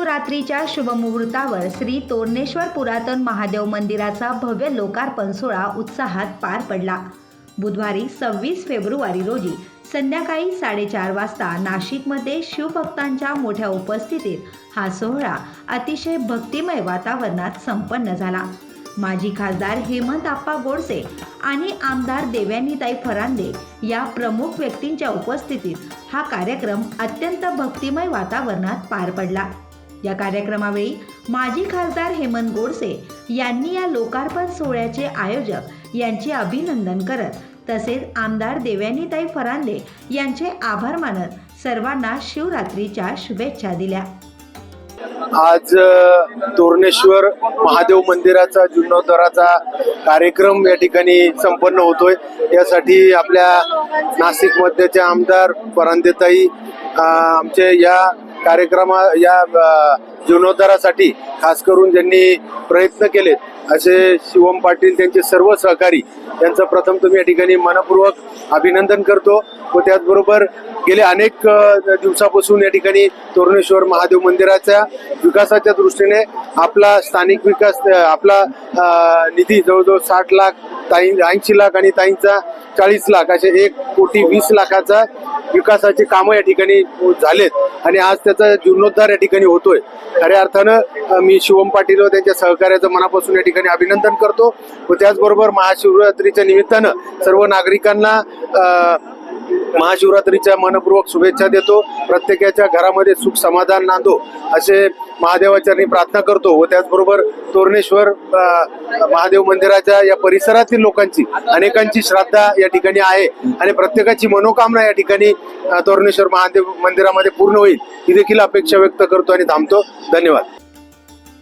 महाशिवरात्रीच्या शुभमुहूर्तावर श्री तोरणेश्वर पुरातन महादेव मंदिराचा भव्य लोकार्पण सोहळा उत्साहात पार पडला. बुधवारी सव्वीस फेब्रुवारी रोजी संध्याकाळी साडेचार वाजता नाशिकमध्ये शिवभक्तांच्या मोठ्या उपस्थितीत हा सोहळा अतिशय भक्तिमय वातावरणात संपन्न झाला. माजी खासदार हेमंत आप्पा गोडसे आणि आमदार देव्यानीताई फरांदे या प्रमुख व्यक्तींच्या उपस्थितीत हा कार्यक्रम अत्यंत भक्तिमय वातावरणात पार पडला. या कार्यक्रमावेळी माजी खासदार हेमंत गोडसे यांनी या लोकार्पण सोहळ्याचे आयोजक यांचे अभिनंदन करत तसेच आमदार देव्यानीताई फरांदे यांचे आभार मानत सर्वांना शिवरात्रीच्या शुभेच्छा दिल्या. आज तोरणेश्वर महादेव मंदिराचा जीर्णोद्धाराचा कार्यक्रम या ठिकाणी संपन्न होतोय. यासाठी आपल्या नाशिक मध्येचे आमदार परांदेताई आमचे या कार्यक्रमा या जीर्णोद्धारासाठी खास करून ज्यांनी प्रयत्न केलेत असे शिवम पाटील त्यांचे सर्व सहकारी यांचं प्रथम तुम्ही या ठिकाणी मनपूर्वक अभिनंदन करतो व त्याचबरोबर गेल्या अनेक दिवसापासून या ठिकाणी तोरणेश्वर महादेव मंदिराच्या विकासाच्या दृष्टीने आपला स्थानिक विकास आपला निधी जवळजवळ साठ लाख ताई ऐंशी लाख आणि ताईंचा चाळीस लाख असे एक कोटी वीस लाखाचा विकासाची कामं या ठिकाणी झालेत आणि आज त्याचा जीर्णोद्धार या ठिकाणी होतोय. खऱ्या अर्थानं मी शिवम पाटील व त्यांच्या सहकार्याचं मनापासून या ठिकाणी अभिनंदन करतो व त्याचबरोबर महाशिवरात्रीच्या निमित्तानं सर्व नागरिकांना महाशिवरात्रीच्या मनपूर्वक शुभेच्छा देतो. प्रत्येकाच्या घरामध्ये सुख समाधान नांदो असे महादेवाचरणी प्रार्थना करतो व त्याचबरोबर तोरणेश्वर महादेव मंदिराच्या या परिसरातील लोकांची अनेकांची श्रद्धा या ठिकाणी आहे आणि प्रत्येकाची मनोकामना या ठिकाणी तोरणेश्वर महादेव मंदिरामध्ये पूर्ण होईल ही देखील अपेक्षा व्यक्त करतो आणि थांबतो. धन्यवाद.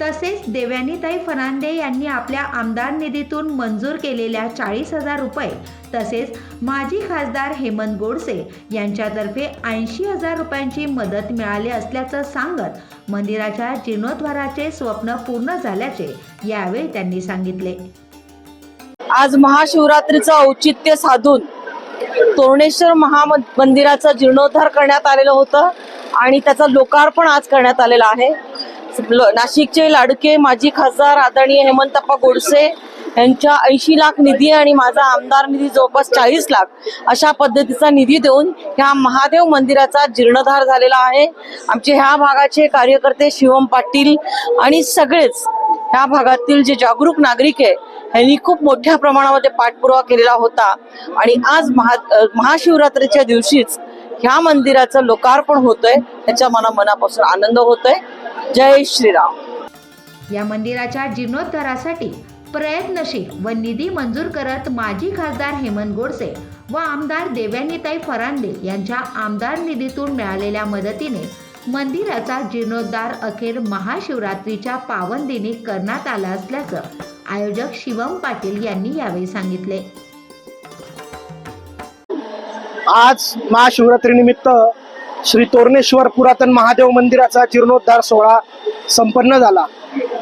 तसेच देव्यानीताई फरांदे यांनी आपल्या आमदार निधीतून मंजूर केलेल्या चाळीस हजार रुपये तसेच माजी खासदार हेमंत गोडसे यांच्यातर्फे ऐंशी हजार रुपयांची मदत मिळाली असल्याचं सांगत मंदिराच्या जीर्णोद्धाराचे स्वप्न पूर्ण झाल्याचे यावेळी त्यांनी सांगितले. आज महाशिवरात्रीचं औचित्य साधून तोरणेश्वर महामंदिराचा जीर्णोद्धार करण्यात आलेलं होतं आणि त्याचं लोकार्पण आज करण्यात आलेलं आहे. नाशिकचे लाडके माजी खासदार आदरणीय हेमंतप्पा गोडसे यांच्या ऐंशी लाख निधी आणि माझा आमदार निधी जवळपास चाळीस लाख अशा पद्धतीचा निधी देऊन ह्या महादेव मंदिराचा जीर्णधार झालेला आहे. आमचे ह्या भागाचे कार्यकर्ते शिवम पाटील आणि सगळेच ह्या भागातील जे जागरूक नागरिक आहे यांनी खूप मोठ्या प्रमाणामध्ये पाठपुरावा केलेला होता. आणि आज महा महाशिवरात्रीच्या दिवशीच ह्या मंदिराचं लोकार्पण होतंय. त्याच्या मना मनापासून आनंद होतोय. जय श्रीराम. या मंदिराच्या जीर्णोद्धारासाठी प्रयत्नशील व निधी मंजूर करत माजी खासदार हेमंत गोडसे व आमदार देव्यानीताई फरांदे यांच्या आमदार निधीतून मिळालेल्या मदतीने मंदिराचा जीर्णोद्धार अखेर महाशिवरात्रीच्या पावन दिनी करण्यात आला असल्याचं आयोजक शिवम पाटील यांनी यावेळी सांगितले. आज महाशिवरात्रीनिमित्त श्री तोरणेश्वर पुरातन महादेव मंदिराचा जीर्णोद्धार सोहळा संपन्न झाला.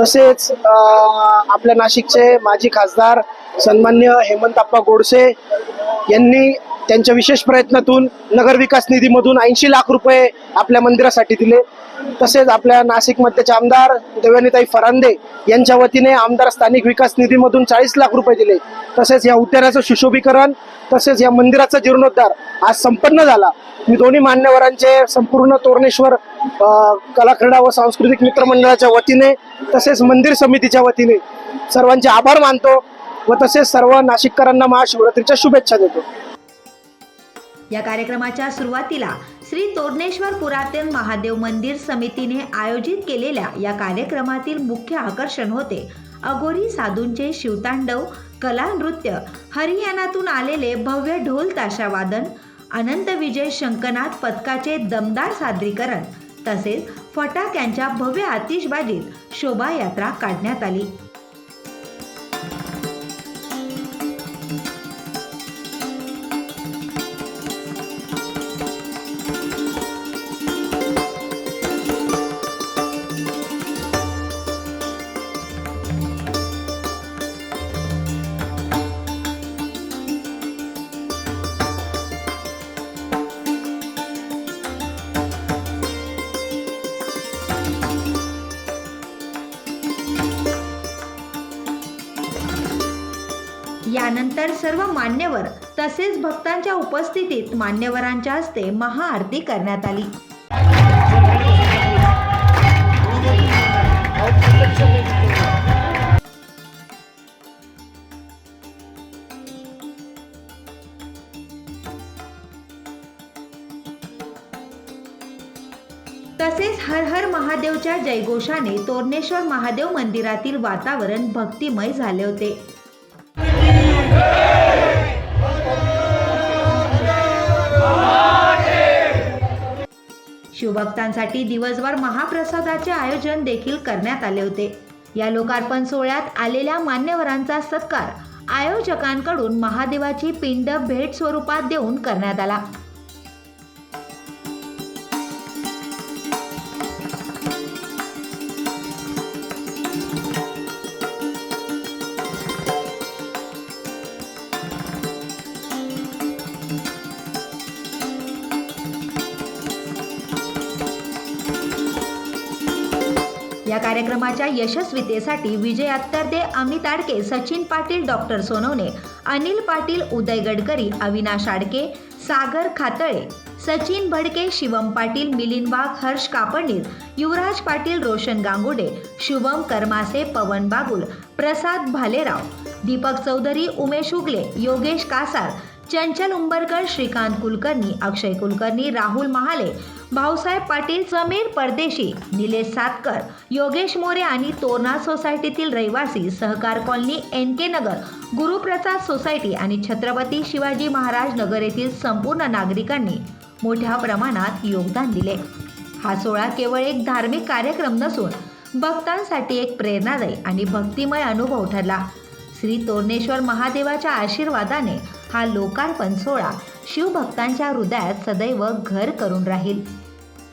तसेच आपल्या नाशिकचे माजी खासदार सन्मान्य हेमंतप्पा गोडसे यांनी त्यांच्या विशेष प्रयत्नातून नगरविकास निधीमधून ऐंशी लाख रुपये आपल्या मंदिरासाठी दिले. तसेच आपल्या नाशिकमध्येचे आमदार देवानीताई फरांदे यांच्या वतीने आमदार स्थानिक विकास निधीमधून चाळीस लाख रुपये दिले. तसेच या उद्यानाचं सुशोभीकरण तसेच या मंदिराचा जीर्णोद्धार आज संपन्न झाला. मी दोन्ही मान्यवरांचे संपूर्ण तोरणेश्वर कलाक्रीडा व सांस्कृतिक मित्रमंडळाच्या वतीने तसेच मंदिर समितीच्या वतीने सर्वांचे आभार मानतो. व तसेच सर्व नाशिककरांना महाशिवरात्रीच्या शुभेच्छा देतो. या कार्यक्रमाच्या सुरुवातीला श्री तोरणेश्वर पुरातन महादेव मंदिर समितीने आयोजित केलेल्या या कार्यक्रमातील मुख्य आकर्षण होते अगोरी साधूंचे शिवतांडव कला नृत्य हरियाणातून आलेले भव्य ढोल ताशा वादन अनंत विजय शंकनाथ पथकाचे दमदार सादरीकरण तसेच फटाक्यांच्या भव्य आतिषबाजीत शोभायात्रा काढण्यात आली. यानंतर सर्व मान्यवर तसेच भक्तांच्या उपस्थितीत मान्यवरांच्या हस्ते महाआरती करण्यात आली. तसेच हर हर महादेवच्या जयघोषाने तोरणेश्वर महादेव मंदिरातील वातावरण भक्तिमय झाले होते. शिवभक्तांसाठी दिवसभर महाप्रसादाचे आयोजन देखील करण्यात आले होते. या लोकार्पण सोहळ्यात आलेल्या मान्यवरांचा सत्कार आयोजकांकडून महादेवाची पिंड भेट स्वरूपात देऊन करण्यात आला. या कार्यक्रमाच्या यशस्वीतेसाठी विजय अत्तरदे अमित आडके सचिन पाटील डॉक्टर सोनवणे अनिल पाटील उदय गडकरी अविनाश आडके सागर खातळे सचिन भडके शिवम पाटील मिलिंद वाघ हर्ष कापडणीर युवराज पाटील रोशन गांगुडे शुभम कर्मासे पवन बागुल प्रसाद भालेराव दीपक चौधरी उमेश उगले योगेश कासार चंचल उंबरकर श्रीकांत कुलकर्णी अक्षय कुलकर्णी राहुल महाले भाऊसाहेब पाटील समीर परदेशी निलेश सातकर योगेश मोरे आणि तोरणा सोसायटीतील रहिवासी Sahakar colony N K Nagar Guruprasad society आणि छत्रपती शिवाजी महाराज नगर येथील संपूर्ण नागरिकांनी मोठ्या प्रमाणात योगदान दिले. हा सोहळा केवळ एक धार्मिक कार्यक्रम नसून भक्तांसाठी एक प्रेरणादायी आणि भक्तिमय अनुभव ठरला. श्री तोरणेश्वर महादेवाच्या आशीर्वादाने हा लोकार्पण सोहळा शिवभक्तांच्या हृदयात सदैव घर करून राहील.